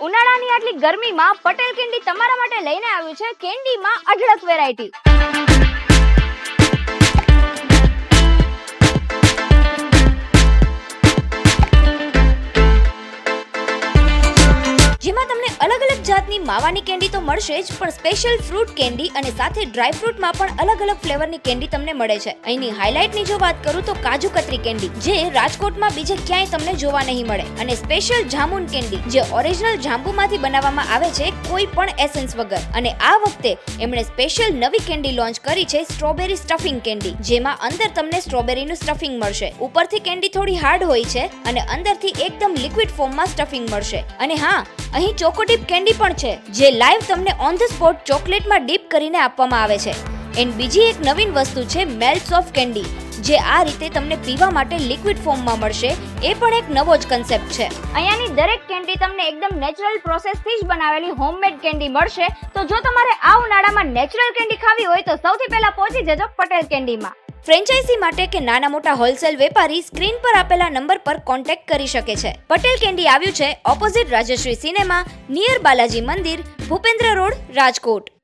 ઉનાળાની આટલી ગરમીમાં પટેલ કેન્ડી તમારા માટે લઈને આવ્યું છે કેન્ડીમાં અઢળક વેરાયટી જેમાં તમને અલગ અલગ જાતની માવાની કેન્ડી તો મળશે જ, પણ સ્પેશિયલ ફ્રૂટ કેન્ડી અને સાથે ડ્રાય ફ્રૂટમાં પણ અલગ અલગ ફ્લેવરની કેન્ડી તમને મળે છે. અહીંની હાઇલાઇટની જો વાત કરું તો કાજુ કતરી કેન્ડી, જે રાજકોટમાં બીજે ક્યાંય તમને જોવા નહીં મળે. અને સ્પેશિયલ જામુન કેન્ડી, જે ઓરિજિનલ જાંબુમાંથી બનાવવામાં આવે છે કોઈ પણ એસેન્સ વગર. અને આ વખતે એમણે સ્પેશિયલ નવી કેન્ડી લોન્ચ કરી છે સ્ટ્રોબેરી સ્ટફિંગ કેન્ડી, જેમાં અંદર તમને સ્ટ્રોબેરીનું સ્ટફિંગ મળશે. ઉપરથી કેન્ડી થોડી હાર્ડ હોય છે અને અંદરથી એકદમ લિક્વિડ ફોર્મમાં સ્ટફિંગ મળશે. અને હા, અહીં ચોકોડીપ કેન્ડી પણ છે, જે લાઈવ તમને ઓન ધ સ્પોટ ચોકલેટમાં ડીપ કરીને આપવામાં આવે છે. એન્ડ બીજી એક નવીન વસ્તુ છે મેલ્ટ્સ ઓફ કેન્ડી જે આ રીતે તમને પીવા માટે લિક્વિડ ફોર્મમાં મળશે, એ પણ એક નવો જ કન્સેપ્ટ છે. અહીંયાની દરેક કેન્ડી તમને એકદમ નેચરલ પ્રોસેસથી જ બનાવેલી હોમમેડ કેન્ડી મળશે. તો જો તમારે આ ઉનાળામાં નેચરલ કેન્ડી ખાવી હોય, તો સૌથી પહેલા પહોંચી જજો પટેલ કેન્ડીમાં ફ્રેન્ચાઇઝી માટે કે નાના મોટા હોલસેલ વેપારી સ્ક્રીન પર આપેલા નંબર પર કોન્ટેક્ટ કરી શકે છે. પટેલ કેન્ડી આવ્યું છે opposite Rajshree cinema near Balaji મંદિર, ભૂપેન્દ્ર રોડ, રાજકોટ.